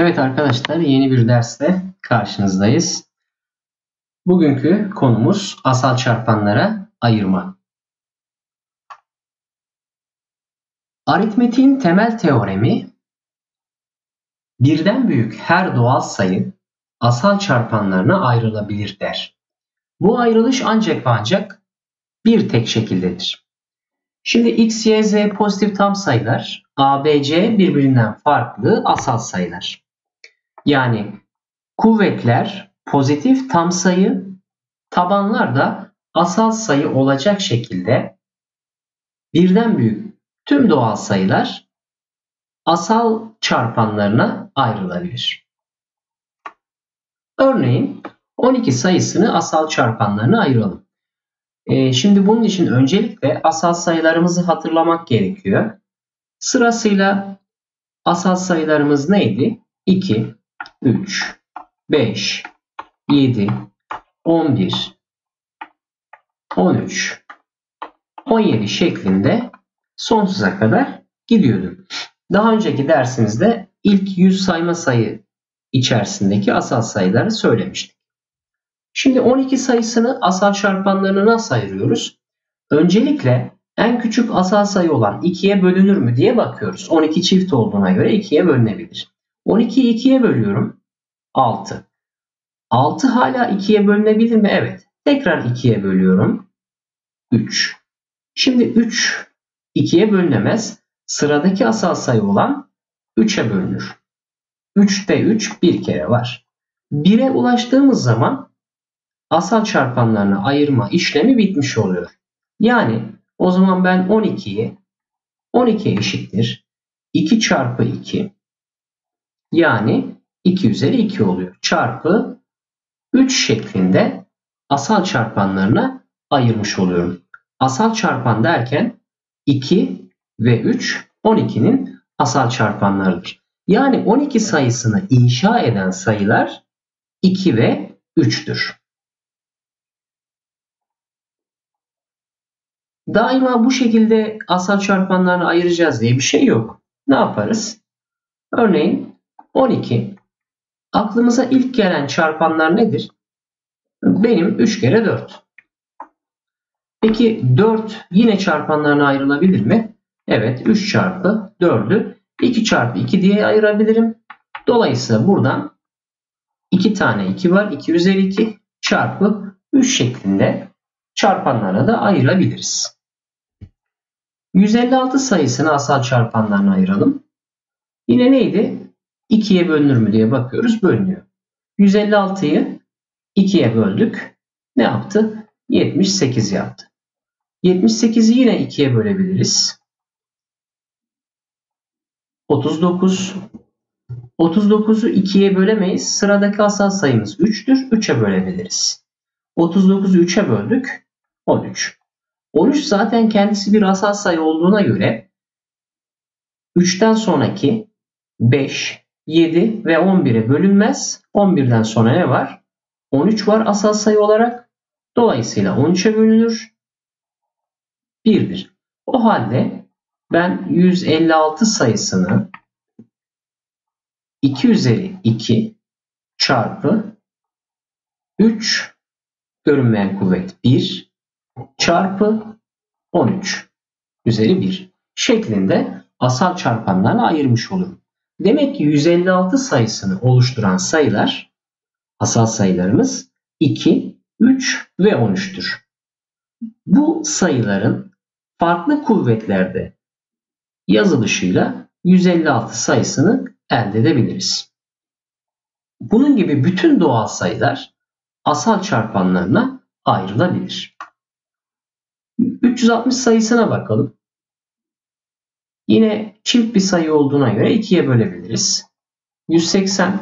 Evet arkadaşlar yeni bir derste karşınızdayız. Bugünkü konumuz asal çarpanlara ayırma. Aritmetiğin temel teoremi birden büyük her doğal sayı asal çarpanlarına ayrılabilir der. Bu ayrılış ancak ve ancak bir tek şekildedir. Şimdi x, y, z pozitif tam sayılar, a, b, c birbirinden farklı asal sayılar. Yani kuvvetler pozitif tam sayı, tabanlar da asal sayı olacak şekilde birden büyük tüm doğal sayılar asal çarpanlarına ayrılabilir. Örneğin 12 sayısını asal çarpanlarına ayıralım. Ee, şimdi bunun için öncelikle asal sayılarımızı hatırlamak gerekiyor. Sırasıyla asal sayılarımız neydi? 2, 3, 5, 7, 11, 13, 17 şeklinde sonsuza kadar gidiyordum. Daha önceki dersimizde ilk 100 sayma sayı içerisindeki asal sayıları söylemiştik. Şimdi 12 sayısını asal çarpanlarına nasıl ayırıyoruz? Öncelikle en küçük asal sayı olan 2'ye bölünür mü diye bakıyoruz. 12 çift olduğuna göre 2'ye bölünebilir. 12'yi 2'ye bölüyorum. 6. 6 hala 2'ye bölünebilir mi? Evet. Tekrar 2'ye bölüyorum. 3. Şimdi 3 2'ye bölünemez. Sıradaki asal sayı olan 3'e bölünür. 3'te 3 bir kere var. 1'e ulaştığımız zaman asal çarpanlarını ayırma işlemi bitmiş oluyor. Yani o zaman ben 12'yi 12 eşittir 2 çarpı 2 yani 2 üzeri 2 oluyor. Çarpı 3 şeklinde asal çarpanlarına ayırmış oluyorum. Asal çarpan derken 2 ve 3 12'nin asal çarpanlarıdır. Yani 12 sayısını inşa eden sayılar 2 ve 3'tür. Daima bu şekilde asal çarpanlarını ayıracağız diye bir şey yok. Ne yaparız? Örneğin 12. Aklımıza ilk gelen çarpanlar nedir? Benim 3 kere 4. Peki 4 yine çarpanlarına ayrılabilir mi? Evet 3 çarpı 4'ü 2 çarpı 2 diye ayırabilirim. Dolayısıyla buradan 2 tane 2 var. 2 üzeri 2 çarpı 3 şeklinde çarpanlara da ayırabiliriz. 156 sayısını asal çarpanlarına ayıralım. Yine neydi? 2'ye bölünür mü diye bakıyoruz. Bölünüyor. 156'yı 2'ye böldük. Ne yaptı? 78 yaptı. 78'i yine 2'ye bölebiliriz. 39. 39'u 2'ye bölemeyiz. Sıradaki asal sayımız 3'tür. 3'e bölebiliriz. 39'u 3'e böldük. 13. 13 zaten kendisi bir asal sayı olduğuna göre 3'ten sonraki 5, 7 ve 11'e bölünmez. 11'den sonra ne var? 13 var asal sayı olarak. Dolayısıyla 13'e bölünür. 1'dir. O halde ben 156 sayısını 2 üzeri 2 çarpı 3 görünmeyen kuvvet 1 çarpı 13 üzeri 1 şeklinde asal çarpanlarına ayırmış olurum. Demek ki 156 sayısını oluşturan sayılar asal sayılarımız 2, 3 ve 13'tür. Bu sayıların farklı kuvvetlerde yazılışıyla 156 sayısını elde edebiliriz. Bunun gibi bütün doğal sayılar asal çarpanlarına ayrılabilir. 360 sayısına bakalım. Yine çift bir sayı olduğuna göre 2'ye bölebiliriz. 180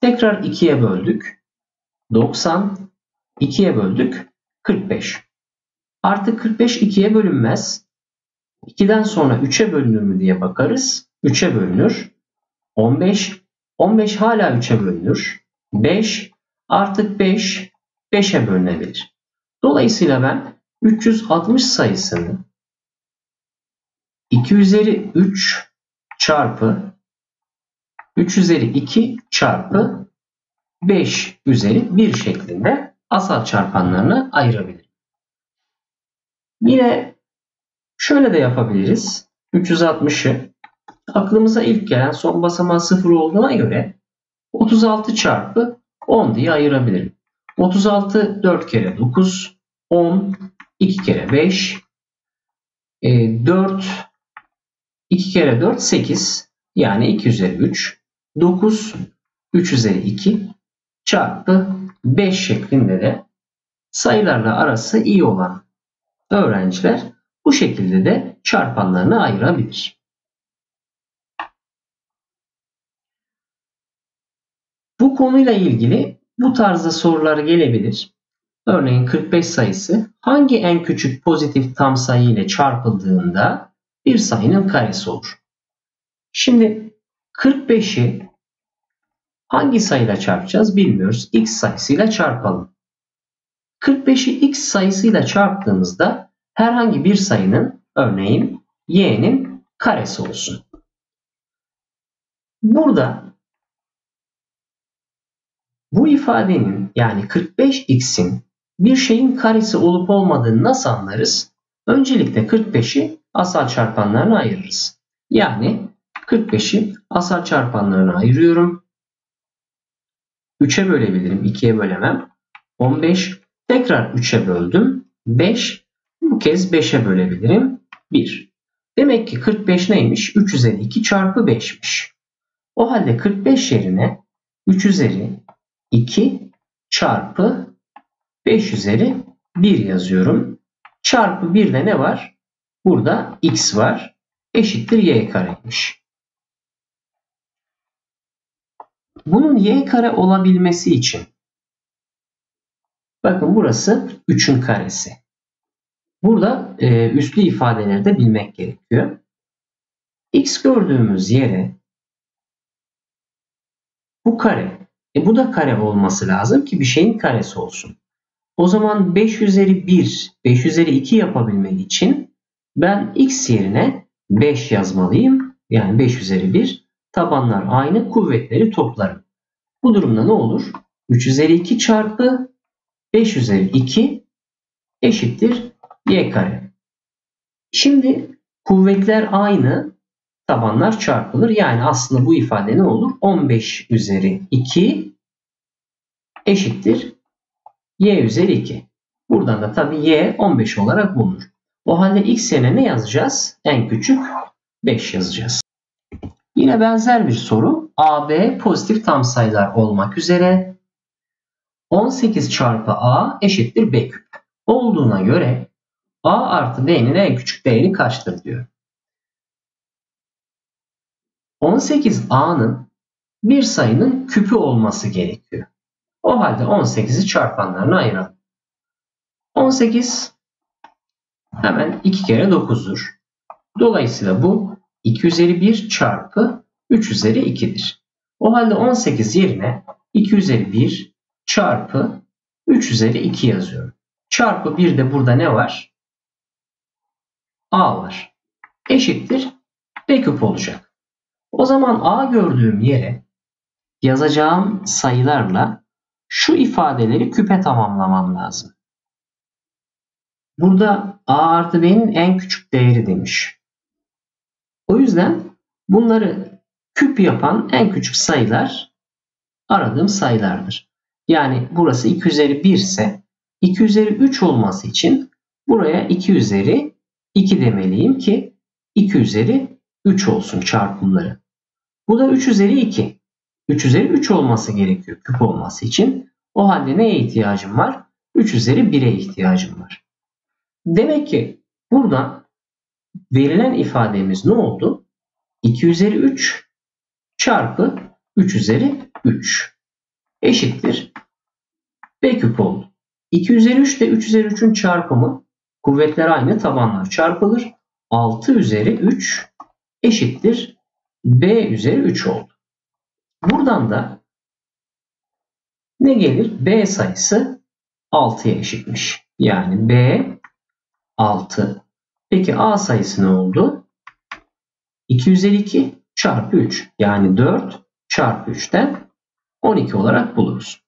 tekrar 2'ye böldük. 90 2'ye böldük. 45. Artık 45 2'ye bölünmez. 2'den sonra 3'e bölünür mü diye bakarız. 3'e bölünür. 15 15 hala 3'e bölünür. 5 artık 5 5'e bölünebilir. Dolayısıyla ben 360 sayısını 2 üzeri 3 çarpı 3 üzeri 2 çarpı 5 üzeri 1 şeklinde asal çarpanlarını ayırabilirim. Yine şöyle de yapabiliriz. 360'ı aklımıza ilk gelen son basamağı 0 olduğuna göre 36 çarpı 10 diye ayırabilirim. 36 4 kere 9, 10, 2 kere 5, 4, 2 kere 4, 8. Yani 2 üzeri 3. 9, 3 üzeri 2 çarpı 5 şeklinde de sayılarla arası iyi olan öğrenciler bu şekilde de çarpanlarını ayırabilir. Bu konuyla ilgili bu tarzda sorular gelebilir. Örneğin 45 sayısı hangi en küçük pozitif tam sayı ile çarpıldığında bir sayının karesi olur? Şimdi 45'i hangi sayıyla çarpacağız bilmiyoruz. X sayısıyla çarpalım. 45'i X sayısıyla çarptığımızda herhangi bir sayının örneğin y'nin karesi olsun. Burada bu ifadenin yani 45x'in bir şeyin karesi olup olmadığını nasıl anlarız? Öncelikle 45'i asal çarpanlarına ayırırız. Yani 45'i asal çarpanlarına ayırıyorum. 3'e bölebilirim. 2'ye bölemem. 15. Tekrar 3'e böldüm. 5. Bu kez 5'e bölebilirim. 1. Demek ki 45 neymiş? 3 üzeri 2 çarpı 5'miş. O halde 45 yerine 3 üzeri 2 çarpı 5 üzeri 1 yazıyorum. Çarpı 1 de ne var? Burada x var. Eşittir y kareymiş. Bunun y kare olabilmesi için bakın burası 3'ün karesi. Burada e, üslü ifadeleri de bilmek gerekiyor. x gördüğümüz yere bu kare e bu da kare olması lazım ki bir şeyin karesi olsun. O zaman 5 üzeri 1, 5 üzeri 2 yapabilmek için ben x yerine 5 yazmalıyım. Yani 5 üzeri 1. Tabanlar aynı kuvvetleri toplarım. Bu durumda ne olur? 3 üzeri 2 çarpı 5 üzeri 2 eşittir y kare. Şimdi kuvvetler aynı tabanlar çarpılır. Yani aslında bu ifade ne olur? 15 üzeri 2 eşittir y üzeri 2. Buradan da tabii y 15 olarak bulunur. O halde x yerine ne yazacağız? En küçük 5 yazacağız. Yine benzer bir soru. AB pozitif tam sayılar olmak üzere 18 çarpı A eşittir B küp. Olduğuna göre A artı B'nin en küçük değeri kaçtır diyor. 18A'nın bir sayının küpü olması gerekiyor. O halde 18'i çarpanlarına ayıralım. 18 hemen 2 kere 9'dur. Dolayısıyla bu 2 üzeri 1 çarpı 3 üzeri 2'dir. O halde 18 yerine 2 üzeri 1 çarpı 3 üzeri 2 yazıyorum. Çarpı 1 de burada ne var? A var. Eşittir B küp olacak. O zaman A gördüğüm yere yazacağım sayılarla şu ifadeleri küpe tamamlamam lazım. Burada A artı B'nin en küçük değeri demiş. O yüzden bunları küp yapan en küçük sayılar aradığım sayılardır. Yani burası 2 üzeri 1 ise 2 üzeri 3 olması için buraya 2 üzeri 2 demeliyim ki 2 üzeri 3 olsun çarpımları. Bu da 3 üzeri 2. 3 üzeri 3 olması gerekiyor küp olması için. O halde neye ihtiyacım var? 3 üzeri 1'e ihtiyacım var. Demek ki burada verilen ifademiz ne oldu? 2 üzeri 3 çarpı 3 üzeri 3 eşittir B küp oldu. 2 üzeri 3 ile 3 üzeri 3'ün çarpımı kuvvetler aynı tabanlar çarpılır. 6 üzeri 3 eşittir B üzeri 3 oldu. Buradan da ne gelir? B sayısı 6'ya eşitmiş. Yani B 6. Peki A sayısı ne oldu? 2 üzeri 2 çarpı 3 yani 4 çarpı 3'ten 12 olarak buluruz.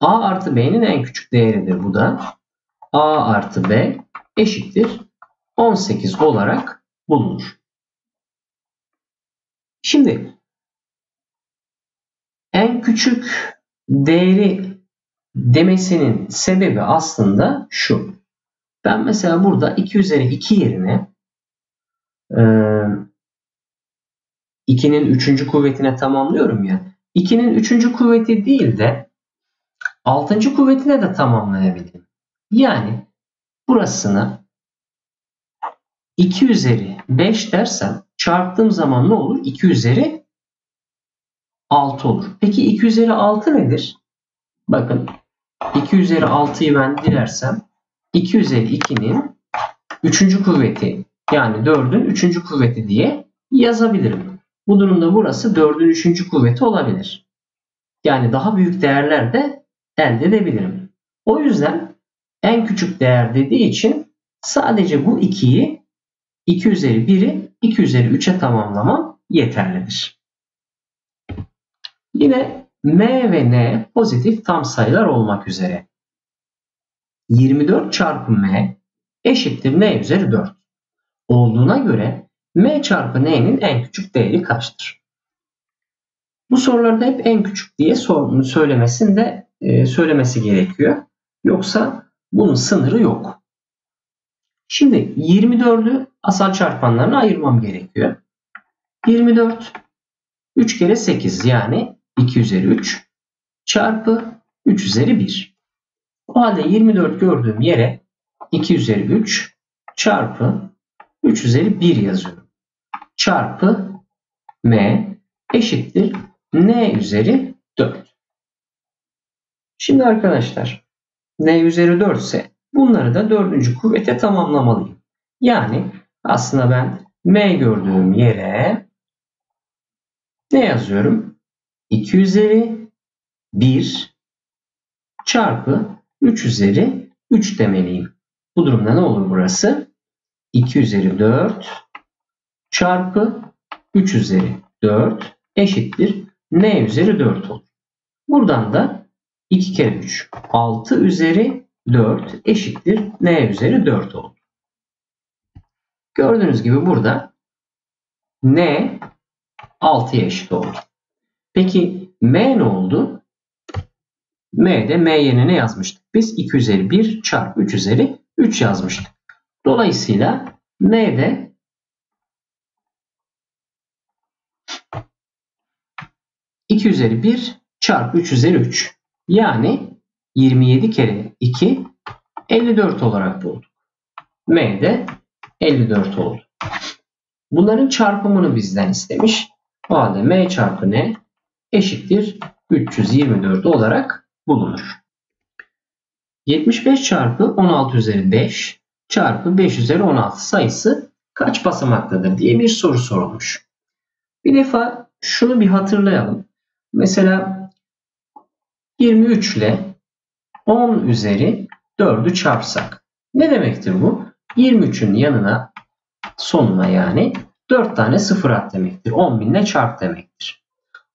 A artı B'nin en küçük değeridir bu da. A artı B eşittir 18 olarak bulunur. Şimdi en küçük değeri demesinin sebebi aslında şu. Ben mesela burada 2 üzeri 2 yerine 2'nin 3. kuvvetine tamamlıyorum ya. 2'nin 3. kuvveti değil de 6. kuvvetine de tamamlayabilirim. Yani burasını 2 üzeri 5 dersem çarptığım zaman ne olur? 2 üzeri 6 olur. Peki 2 üzeri 6 nedir? Bakın 2 üzeri 6'yı ben dilersem 2 üzeri 2'nin 3. kuvveti yani 4'ün 3. kuvveti diye yazabilirim. Bu durumda burası 4'ün 3. kuvveti olabilir. Yani daha büyük değerler de elde edebilirim. O yüzden en küçük değer dediği için sadece bu 2'yi 2 üzeri 1'i 2 üzeri 3'e tamamlamam yeterlidir. Yine m ve n pozitif tam sayılar olmak üzere 24 çarpı m eşittir n üzeri 4 olduğuna göre m çarpı n'nin en küçük değeri kaçtır? Bu sorularda hep en küçük diye söylemesinde e, söylemesi gerekiyor. Yoksa bunun sınırı yok. Şimdi 24'ü asal çarpanlarına ayırmam gerekiyor. 24 3 kere 8 yani 2 üzeri 3 çarpı 3 üzeri 1. O halde 24 gördüğüm yere 2 üzeri 3 çarpı 3 üzeri 1 yazıyorum. Çarpı m eşittir n üzeri 4. Şimdi arkadaşlar n üzeri 4 ise bunları da dördüncü kuvvete tamamlamalıyım. Yani aslında ben m gördüğüm yere ne yazıyorum? 2 üzeri 1 çarpı 3 üzeri 3 demeliyim. Bu durumda ne olur burası? 2 üzeri 4 çarpı 3 üzeri 4 eşittir n üzeri 4 olur. Buradan da 2 kere 3 6 üzeri 4 eşittir n üzeri 4 olur. Gördüğünüz gibi burada n 6'ya eşit oldu. Peki m ne oldu? M'de m yerine ne yazmıştık? Biz 2 üzeri 1 çarpı 3 üzeri 3 yazmıştık. Dolayısıyla m'de iki üzeri 1 çarpı 3 üzeri 3. Yani 27 kere 2 54 olarak bulduk. M'de 54 oldu. Bunların çarpımını bizden istemiş. O halde M çarpı N eşittir 324 olarak bulunur. 75 çarpı 16 üzeri 5 çarpı 5 üzeri 16 sayısı kaç basamaktadır diye bir soru sorulmuş. Bir defa şunu bir hatırlayalım. Mesela 23 ile 10 üzeri 4'ü çarpsak. Ne demektir bu? 23'ün yanına sonuna yani 4 tane sıfır at demektir. 10 binle çarp demektir.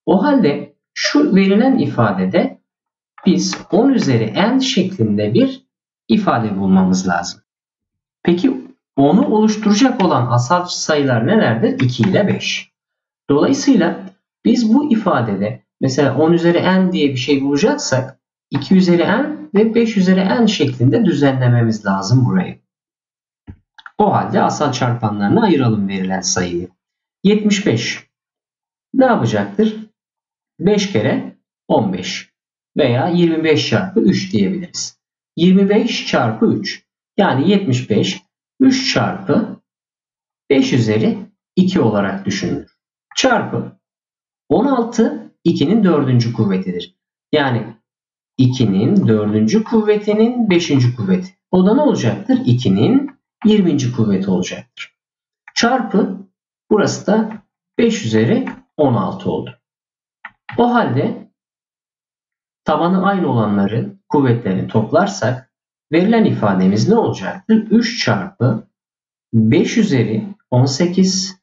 O halde şu verilen ifadede biz 10 üzeri n şeklinde bir ifade bulmamız lazım. Peki onu oluşturacak olan asal sayılar nelerdir? 2 ile 5. Dolayısıyla biz bu ifadede mesela 10 üzeri n diye bir şey bulacaksak 2 üzeri n ve 5 üzeri n şeklinde düzenlememiz lazım burayı. O halde asal çarpanlarına ayıralım verilen sayıyı. 75 ne yapacaktır? 5 kere 15 veya 25 çarpı 3 diyebiliriz. 25 çarpı 3 yani 75 3 çarpı 5 üzeri 2 olarak düşünülür. Çarpı 16 2'nin 4. kuvvetidir. Yani 2'nin 4. kuvvetinin 5. kuvveti. O da ne olacaktır? 2'nin 20. kuvveti olacaktır. Çarpı burası da 5 üzeri 16 oldu. O halde tabanı aynı olanları kuvvetlerini toplarsak verilen ifademiz ne olacaktır? 3 çarpı 5 üzeri 18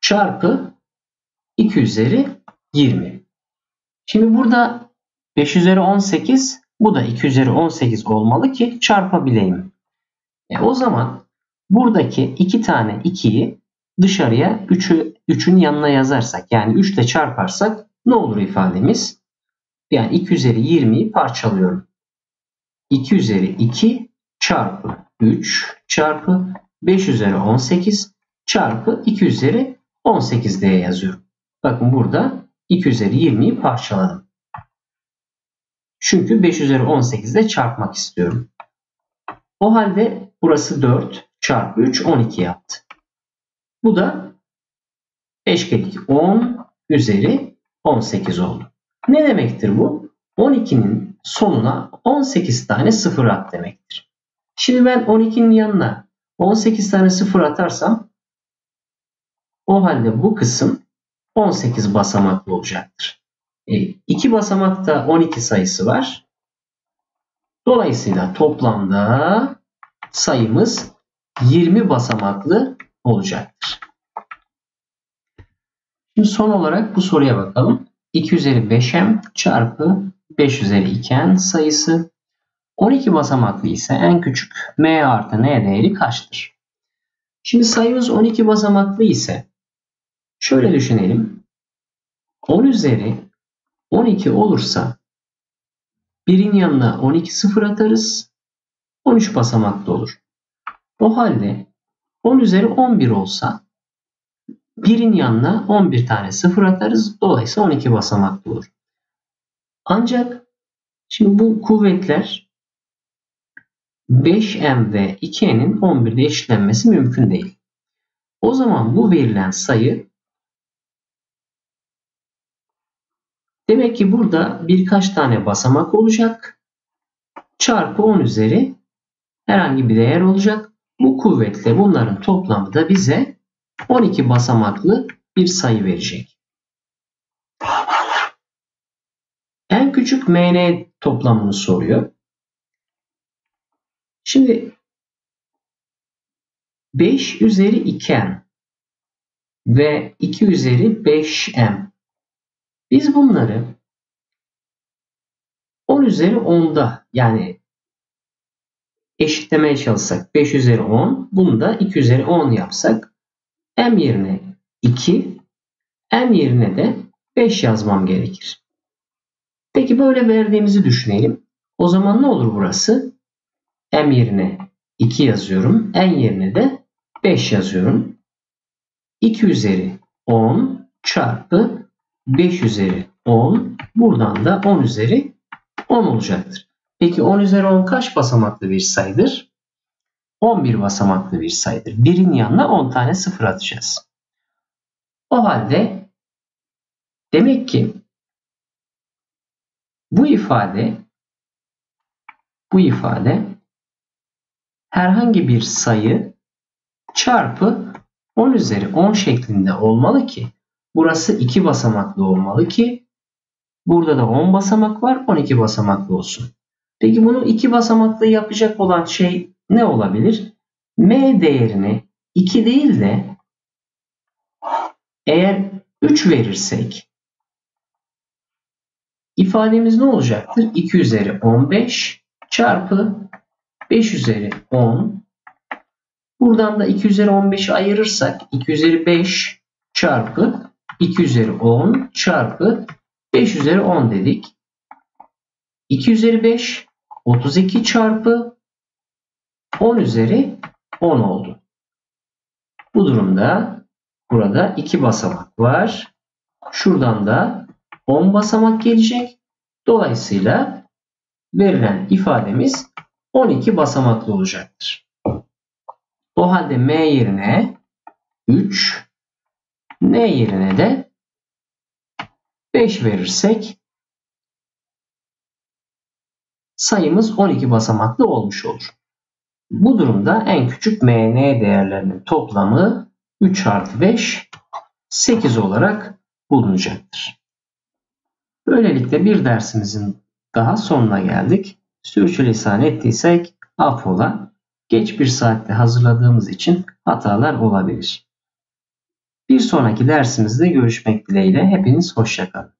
çarpı 2 üzeri 20. Şimdi burada 5 üzeri 18 bu da 2 üzeri 18 olmalı ki çarpabileyim. E o zaman buradaki iki tane 2'yi dışarıya 3'ü 3'ün yanına yazarsak yani 3 ile çarparsak ne olur ifademiz? Yani 2 üzeri 20'yi parçalıyorum. 2 üzeri 2 çarpı 3 çarpı 5 üzeri 18 çarpı 2 üzeri 18 diye yazıyorum. Bakın burada 2 üzeri 20'yi parçaladım. Çünkü 5 üzeri 18 ile çarpmak istiyorum. O halde burası 4 çarpı 3 12 yaptı. Bu da 5 kedik 10 üzeri 18 oldu. Ne demektir bu? 12'nin sonuna 18 tane sıfır at demektir. Şimdi ben 12'nin yanına 18 tane sıfır atarsam o halde bu kısım 18 basamaklı olacaktır. E, basamakta 12 sayısı var. Dolayısıyla toplamda sayımız 20 basamaklı olacaktır. Şimdi son olarak bu soruya bakalım. 2 üzeri 5m çarpı 5 üzeri 2n sayısı 12 basamaklı ise en küçük m artı n değeri kaçtır? Şimdi sayımız 12 basamaklı ise şöyle düşünelim. 10 üzeri 12 olursa birin yanına 12 sıfır atarız. 13 basamaklı olur. O halde 10 üzeri 11 olsa birin yanına 11 tane sıfır atarız. Dolayısıyla 12 basamaklı olur. Ancak şimdi bu kuvvetler 5m ve 2n'in 11'de eşitlenmesi mümkün değil. O zaman bu verilen sayı demek ki burada birkaç tane basamak olacak. Çarpı 10 üzeri herhangi bir değer olacak. Bu kuvvetle bunların toplamı da bize 12 basamaklı bir sayı verecek. En küçük mn toplamını soruyor. Şimdi 5 üzeri 2n ve 2 üzeri 5m. Biz bunları 10 üzeri 10'da yani eşitlemeye çalışsak 5 üzeri 10 bunu da 2 üzeri 10 yapsak m yerine 2 m yerine de 5 yazmam gerekir. Peki böyle verdiğimizi düşünelim. O zaman ne olur burası? m yerine 2 yazıyorum. n yerine de 5 yazıyorum. 2 üzeri 10 çarpı 5 üzeri 10 buradan da 10 üzeri 10 olacaktır. Peki 10 üzeri 10 kaç basamaklı bir sayıdır? 11 basamaklı bir sayıdır. Birin yanına 10 tane sıfır atacağız. O halde demek ki bu ifade bu ifade herhangi bir sayı çarpı 10 üzeri 10 şeklinde olmalı ki burası 2 basamaklı olmalı ki burada da 10 basamak var 12 basamaklı olsun. Peki bunu 2 basamaklı yapacak olan şey ne olabilir? M değerini 2 değil de eğer 3 verirsek ifademiz ne olacaktır? 2 üzeri 15 çarpı 5 üzeri 10 buradan da 2 üzeri 15'i ayırırsak 2 üzeri 5 çarpı 2 üzeri 10 çarpı 5 üzeri 10 dedik. 2 üzeri 5 32 çarpı 10 üzeri 10 oldu. Bu durumda burada 2 basamak var. Şuradan da 10 basamak gelecek. Dolayısıyla verilen ifademiz 12 basamaklı olacaktır. O halde M yerine 3, N yerine de 5 verirsek sayımız 12 basamaklı olmuş olur. Bu durumda en küçük MN değerlerinin toplamı 3 artı 5 8 olarak bulunacaktır. Böylelikle bir dersimizin daha sonuna geldik. Sürçülisan ettiysek affola. Geç bir saatte hazırladığımız için hatalar olabilir. Bir sonraki dersimizde görüşmek dileğiyle. Hepiniz hoşçakalın.